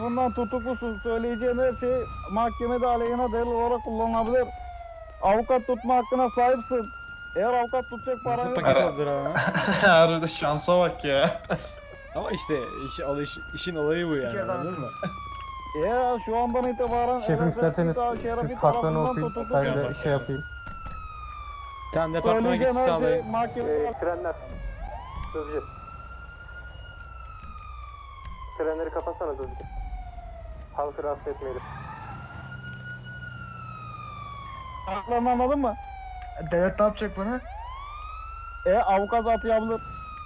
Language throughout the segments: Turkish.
tarafından tutuklusun. Söyleyeceğin her şey mahkemede aleyhine delil olarak kullanılabilir. Avukat tutma hakkına sahipsin. Eğer avukat tutacak paran Nasıl yok. paket oldu ama? Arada şansa bak ya. Ama işte iş, alış, işin olayı bu yani anladın mı? Ya şu andan itibaren Şefim isterseniz Erkek'e Şerefi siz haklarını tarafından okuyun. Ben de şey yapayım. Tamam departmana Söyleyeceğin geçiş her şey sağlayın. mahkemede Trenler. Sözcü. Trenleri kapatsana Sözcü. Halkı rahatsız etmeyelim. haklarını anladın mı? Devlet ne yapacak bunu? E avukat atayabilir.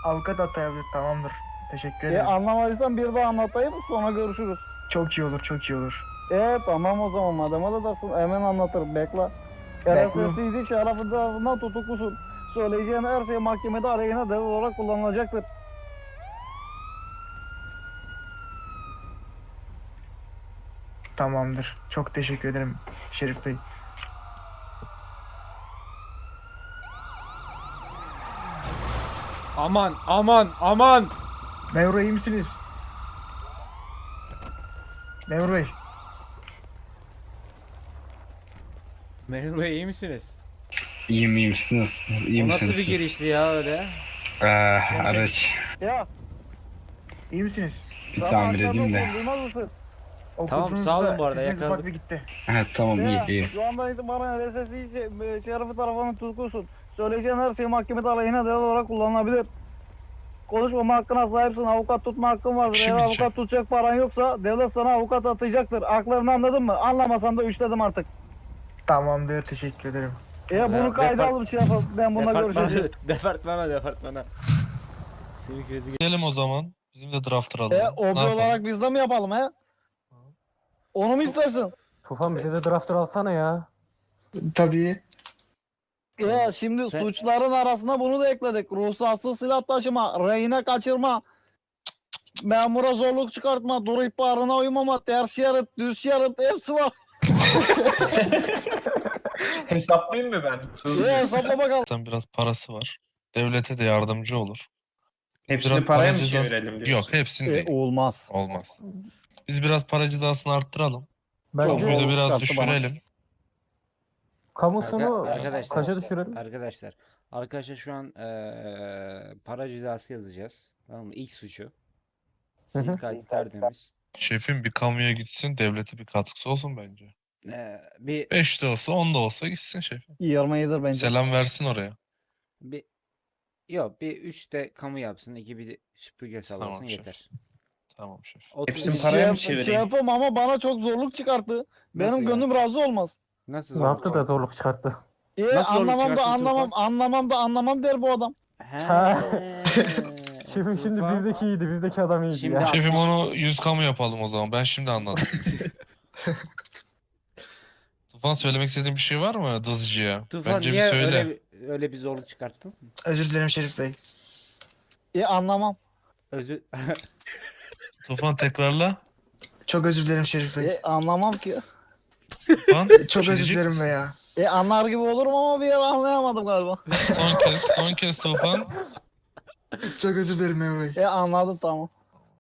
Avukat atayabilir. Tamamdır. Teşekkür E ederim. anlamadıysan bir daha anlatayım sonra görüşürüz. Çok iyi olur, çok iyi olur. E tamam o zaman madem adasın hemen anlatırım bekle. Bekliyorum. RSS'ydi şerefin tarafından tutuklusun. Söyleyeceğin her şey mahkemede aleyhine delil olarak kullanılacaktır. Tamamdır. Çok teşekkür ederim Şerif Bey. Aman aman aman. Memur Bey iyi misiniz? Memur Bey. Memur Bey iyi misiniz? İyiyim iyiyim siz nasılsınız? İyi o nasıl misiniz bir siz? girişti ya öyle? Ee, araç Ya iyi misiniz? sana tamir edeyim de. duymaz mısın? Tamam, sağ olun bu arada, yakaladık. bir gitti. Evet tamam iyi Ya, iyi. Şu andan itibaren RSS'yi şerefi tarafından tutuklusun. Söyleyeceğin her şey mahkemede aleyhine delil olarak kullanılabilir. Konuşmama hakkına sahipsin, avukat tutma hakkın vardır. Eğer avukat tutacak paran yoksa devlet sana avukat atayacaktır. Haklarını anladın mı? Anlamasan da üçledim artık. Tamamdır. Teşekkür ederim. Ya bunu kayda depart- alıp şey yapalım. Ben bununla görüşeceğim. departmana departmana. Sivil krizi Gidelim o zaman. Bizim de draft alalım. E, Ne obi yapalım? olarak biz de mi yapalım he? Onu mu istersin? Tufan bize de drafter alsana ya. Tabii. Ya şimdi Sen- suçların arasına bunu da ekledik. Ruhsatsız silah taşıma, rehine kaçırma, memura zorluk çıkartma, dur ihbarına uymama, ters şerit, düz şerit hepsi var. Hesaplayayım mı ben? Ya hesapla bakalım. Zaten biraz parası var. Devlete de yardımcı olur. Hepsini Biraz paraya mı para cezası- çevirelim diyorsun? Yok hepsini değil. olmaz. Olmaz. Biz biraz para cezasını arttıralım. Bence Çok Kamuyu da biraz bana. düşürelim. kamusunu Arka- arkadaşlar. kaça düşürelim? Arkadaşlar. Arkadaşlar şu an eee para cezası yazacağız. Tamam mı? İlk suçu. Hı. kayıt tertemiz. Şefim bir kamuya gitsin devlete bir katkısı olsun bence. Eee, bir, 5 de olsa 10 da olsa gitsin şefim. Yarmayıdır bence. Selam versin oraya. bir Yok bir 3 de kamu yapsın. 2 bir de süpürge sallansın Tamam, şef. yeter. Tamam şef. Hepsini Şey, paraya mı çevireyim? şey yapalım ama bana çok zorluk çıkarttı. Benim Nasıl gönlüm razı olmaz. Nasıl Ne zorluk yaptı da çıkarttı? zorluk çıkarttı. E, Nasıl zorluk anlamam da çıkarttı anlamam, Tufan? anlamam da anlamam der bu adam. He, Şefim şimdi Tufan. bizdeki iyiydi. Bizdeki adam iyiydi Şimdi ya. Şefim onu 100 kamu yapalım o zaman. Ben şimdi anladım. Tufan söylemek istediğin bir şey var mı Dızcı'ya? Tufan Bence bir niye söyle. öyle bir, öyle bir zorluk çıkarttın? Özür dilerim Şerif Bey. E anlamam. Özür Tufan tekrarla. Çok özür dilerim Şerif E anlamam ki. Tufan. Çok özür dilerim misin? be ya. E anlar gibi olurum ama bir yer anlayamadım galiba. Son kez, son kez Tufan. Çok özür dilerim Memur Bey. E anladım tamam.